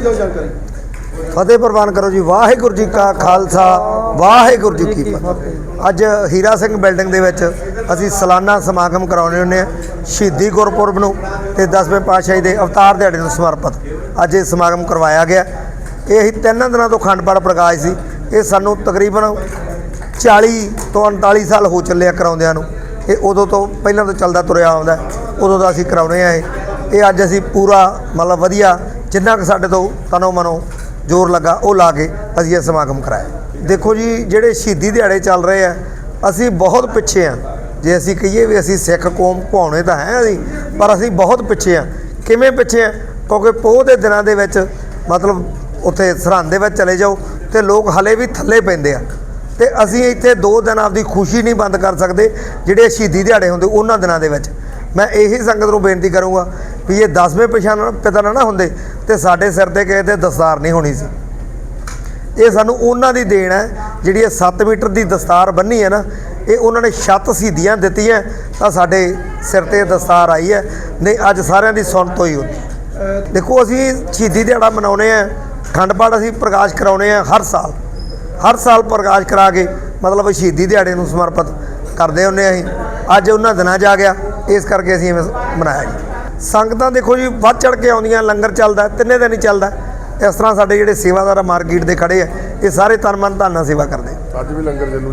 ਦਿਓ ਜਾਣਕਾਰੀ? ਫਤਿਹ ਪ੍ਰਵਾਨ ਕਰੋ ਜੀ, ਵਾਹਿਗੁਰੂ ਜੀ ਕਾ ਖਾਲਸਾ, ਵਾਹਿਗੁਰੂ ਜੀ ਕੀ ਫਤਿਹ। ਅੱਜ ਹੀਰਾ ਸਿੰਘ ਬਿਲਡਿੰਗ ਦੇ ਵਿੱਚ ਅਸੀਂ ਸਾਲਾਨਾ ਸਮਾਗਮ ਕਰਾਉਣੇ ਹੁੰਦੇ ਆ ਸ਼ਹੀਦੀ ਗੁਰਪੁਰਬ ਨੂੰ ਤੇ 10ਵੇਂ ਪਾਤਸ਼ਾਹੀ ਦੇ ਅਵਤਾਰ ਦਿਹਾੜੇ ਨੂੰ ਸਮਰਪਿਤ ਅੱਜ ਇਹ ਸਮਾਗਮ ਕਰਵਾਇਆ ਗਿਆ। ਇਹ ਅਸੀਂ ਤਿੰਨ ਦਿਨਾਂ ਤੋਂ ਅਖੰਡ ਪਾਠ ਪ੍ਰਕਾਸ਼ ਸੀ। ਇਹ ਸਾਨੂੰ ਤਕਰੀਬਨ 40 ਤੋਂ 39 ਸਾਲ ਹੋ ਚੱਲਿਆ ਕਰਾਉਂਦਿਆਂ ਨੂੰ। ਇਹ ਉਦੋਂ ਤੋਂ ਪਹਿਲਾਂ ਤੋਂ ਚੱਲਦਾ ਤੁਰਿਆ ਆਉਂਦਾ, ਉਦੋਂ ਦਾ ਅਸੀਂ ਕਰਾਉਣੇ ਆ ਇਹ। ਇਹ ਅੱਜ ਅਸੀਂ ਪੂਰਾ ਮਤਲਬ ਵਧੀਆ ਜਿੰਨਾ ਕੁ ਸਾਡੇ ਤੋਂ ਤਨੋ ਮਨੋ ਜ਼ੋਰ ਲੱਗਾ, ਉਹ ਲਾ ਕੇ ਅਸੀਂ ਇਹ ਸਮਾਗਮ ਕਰਾਇਆ। ਦੇਖੋ ਜੀ, ਜਿਹੜੇ ਸ਼ਹੀਦੀ ਦਿਹਾੜੇ ਚੱਲ ਰਹੇ ਆ, ਅਸੀਂ ਬਹੁਤ ਪਿੱਛੇ ਆ। ਜੇ ਅਸੀਂ ਕਹੀਏ ਵੀ ਅਸੀਂ ਸਿੱਖ ਕੌਮ ਭਾਉਣੇ ਤਾਂ ਹੈ ਅਸੀਂ, ਪਰ ਅਸੀਂ ਬਹੁਤ ਪਿੱਛੇ ਆ। ਕਿਵੇਂ ਪਿੱਛੇ ਆ? ਕਿਉਂਕਿ ਪੋਹ ਦੇ ਦਿਨਾਂ ਦੇ ਵਿੱਚ, ਮਤਲਬ ਉੱਥੇ ਸਰਹੰਦ ਦੇ ਵਿੱਚ ਚਲੇ ਜਾਓ ਤੇ ਲੋਕ ਹਲੇ ਵੀ ਥੱਲੇ ਪੈਂਦੇ ਆ। ਤੇ ਅਸੀਂ ਇੱਥੇ ਦੋ ਦਿਨ ਆਪਦੀ ਖੁਸ਼ੀ ਨਹੀਂ ਬੰਦ ਕਰ ਸਕਦੇ, ਜਿਹੜੇ ਸ਼ਹੀਦੀ ਦਿਹਾੜੇ ਹੁੰਦੇ ਉਹਨਾਂ ਦਿਨਾਂ ਦੇ ਵਿੱਚ। ਮੈਂ ਇਹੀ ਸੰਗਤ ਨੂੰ ਬੇਨਤੀ ਕਰੂੰਗਾ ਵੀ ਇਹ 10ਵੇਂ ਪਛਾਣ ਪਿਤਾ ਨਾ ਹੁੰਦੇ ਤੇ ਸਾਡੇ ਸਿਰ ਤੇ ਕਿਸੇ ਤੇ ਦਸਤਾਰ ਨਹੀਂ ਹੋਣੀ ਸੀ। ਇਹ ਸਾਨੂੰ ਉਹਨਾਂ ਦੀ ਦੇਣ ਹੈ, ਜਿਹੜੀ ਇਹ 7 ਮੀਟਰ ਦੀ ਦਸਤਾਰ ਬੰਨੀ ਹੈ ਨਾ, ਇਹ ਉਹਨਾਂ ਨੇ ਛੱਤ ਸਿੱਧੀਆਂ ਦਿੱਤੀਆਂ ਤਾਂ ਸਾਡੇ ਸਿਰ ਤੇ ਦਸਤਾਰ ਆਈ ਹੈ। ਨਹੀਂ, ਅੱਜ ਸਾਰਿਆਂ ਦੀ ਸੁਣ ਤੋਂ ਹੋਈ ਹੁੰਦੀ ਦੇਖੋ, ਅਸੀਂ ਸ਼ਹੀਦੀ ਦਿਹਾੜਾ ਮਨਾਉਨੇ ਆ ਖੰਡ ਪਾਠ ਅਸੀਂ ਪ੍ਰਕਾਸ਼ ਕਰਾਉਨੇ ਆ ਹਰ ਸਾਲ। ਹਰ ਸਾਲ ਪ੍ਰਕਾਸ਼ ਕਰਾ ਕੇ, ਮਤਲਬ ਸ਼ਹੀਦੀ ਦਿਹਾੜੇ ਨੂੰ ਸਮਰਪਿਤ ਕਰਦੇ ਹੁੰਨੇ ਆ ਅਸੀਂ। ਅੱਜ ਉਹਨਾਂ ਦਿਨਾਂ ਜਾ ਗਿਆ, ਇਸ ਕਰਕੇ ਅਸੀਂ ਮਨਾਇਆ ਜੀ। ਸੰਗਤਾਂ ਦੇਖੋ ਜੀ, ਵੱਧ ਚੜ ਕੇ ਆਉਂਦੀਆਂ, ਲੰਗਰ ਚੱਲਦਾ, ਤਿੰਨੇ ਦਿਨ ਹੀ ਚੱਲਦਾ। ਇਸ ਤਰ੍ਹਾਂ ਸਾਡੇ ਜਿਹੜੇ ਸੇਵਾਦਾਰ ਆ, ਮਾਰਕੀਟ ਦੇ ਖੜੇ ਆ, ਇਹ ਸਾਰੇ ਤਨ ਮਨ ਧਨ ਨਾਲ ਸੇਵਾ ਕਰਦੇ ਅੱਜ ਵੀ ਲੰਗਰ ਚੱਲੂ